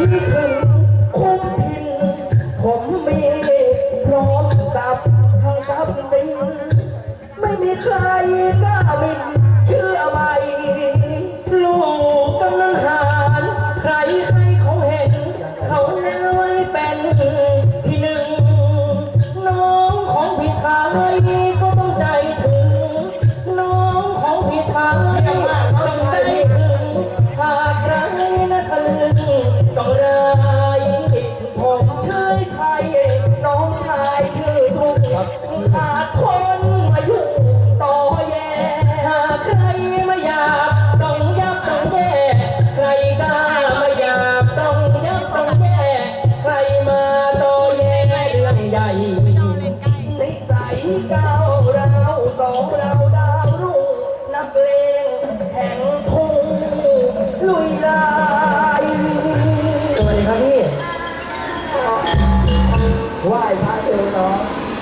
ที่ถึงคุ้มทินผมมีพร้อมทรัพทางทรัพย์สิไม่มีใครกล้ามิน ต้องร้ายผมชื่อไทย น้องชายชื่อทุกขาดคนมายุ่งต่อแย่หาใครไมาหยาบต้องยับต้องแย่ใครกล้าไมาหยาบต้องยับต้องแย่ใครมาโตแย่เรื่องใหญ่นิสัยก้า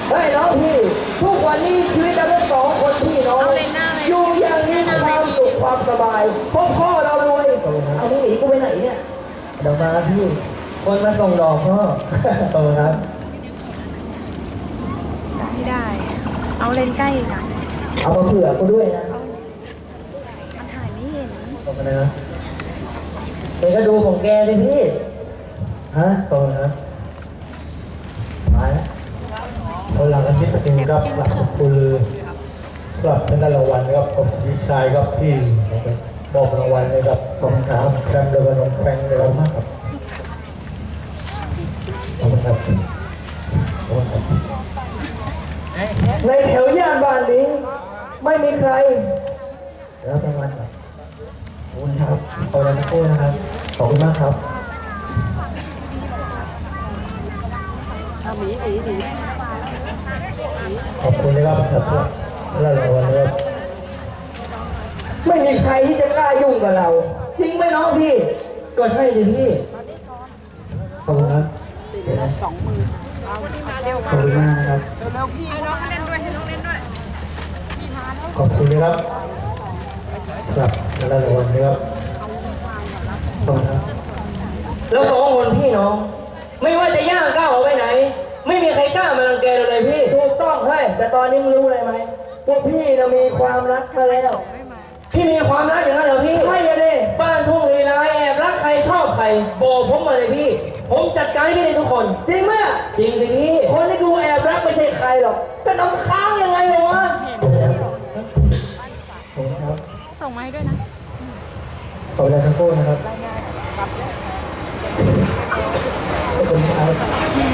เฮ้ยน้องพี่ ทุกวันนี้ชีวิตเราเป็นสองคนพี่น้องอยู่อย่างนี้ความสุขความสบายเพ่อพ่อเรารวยเอามึงหนีกูไปไหนเนี่ย เดี๋ยวมาครับพี่ คนมาส่งดอกพ่อโตครับ ไม่ได้ เอาเลนใกล้อีกอะเอามาเผื่อกูด้วยนะ มันถ่ายไม่เห็น ตรงกันนะเองก็ดูของแกเลยพี่ ฮะโตครับมาแล้ว คนหลังอาทิตย์จริงครับหลังคุณสำหรับท่านได้รางวัลนะครับผมวิชัยครับที่บอกรางวัลให้กับกองทัพแคมป์เรือน้องแฟงเรือมากครับขอบคุณครับขอบคุณครับในแถวย่านบ้านนี้ ไม่มีใครแล้วแกงวันครับขอบคุณครับขอบคุณทั้งคู่นะครับขอบคุณมากครับข อบคุณนะครับสำหรับท่านได้รางวัลนะครับไม่มีใครที่จะกล้ายุ่งกับเราจริงไหมน้องพี่ ก็ใช่เลยพี่ขอบคุณครับสองมือเอาที่มาเร็วขอบคุณมากนะครับเร็วๆพี่ให้น้องเล่นด้วยให้น้องเล่นด้วยขอบคุณนะครับสำหรับท่านได้รางวัลนะครับขอบคุณครับแล้วสองคนพี่น้อง ไม่ว่าจะย่างก้าวออกไปไหนไม่มีใครกล้ามารังแกเราเลยพี่ ถูกต้องเฮ้ยแต่ตอนนี้มึงรู้อะไรไหมพวกพี่นะมีความรักเธอแล้วพี่มีความรักอย่างนั้นเหรอพี่ใช่เลยบ้านทุ่งลีลายแอบรักใครชอบใครบอกผมมาเลยพี่ ผมจัดการให้พี่ได้ทุกคน จริงไหมอะจริงสิพี่คนที่กูแอบรักไม่ใช่ใครหรอกแต่น้ำค้างยังไงวะขอบคุณครับขอบคุณครับส่งมาให้ด้วยนะขอบคุณทั้งคู่นะครับรายงานกลับขอบคุณครับ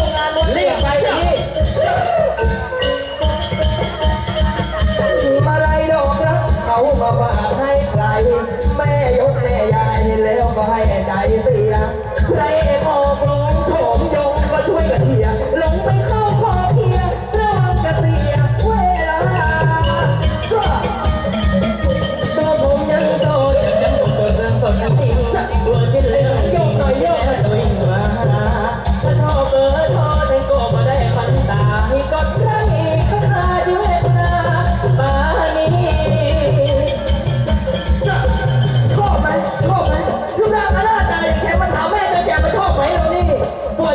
ไปเที่ยวงานวันรีบไปพี่มาไรดอกรักเขามาฝากให้ใครแม่ยกแม่ยายเห็นแล้ว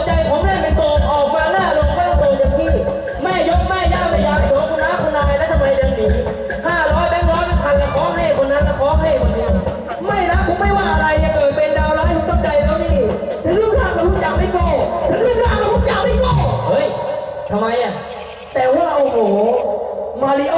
ใจผมเล่นเป็นโกงออกมาหน้าลงไม่ต้องโกงอย่างพี่แม่ยกแม่ย่าไม่อยากโดนคุณน้าคุณนายแล้วทำไมยังหนีห้าร้อยแบงค์ร้อยเป็นพันละคล้องให้คนนั้นละคล้องให้คนนี้ไม่นะผมไม่ว่าอะไรอย่าเกิดเป็นดาวร้ายผมตั้งใจแล้วนี่ ถึงรูปร่างกับรูปจักไม่โก้ถึงรูปร่างกับรูปจักไม่โก้เฮ้ยทำไมอะแต่ว่าโอ้โห มาริโอ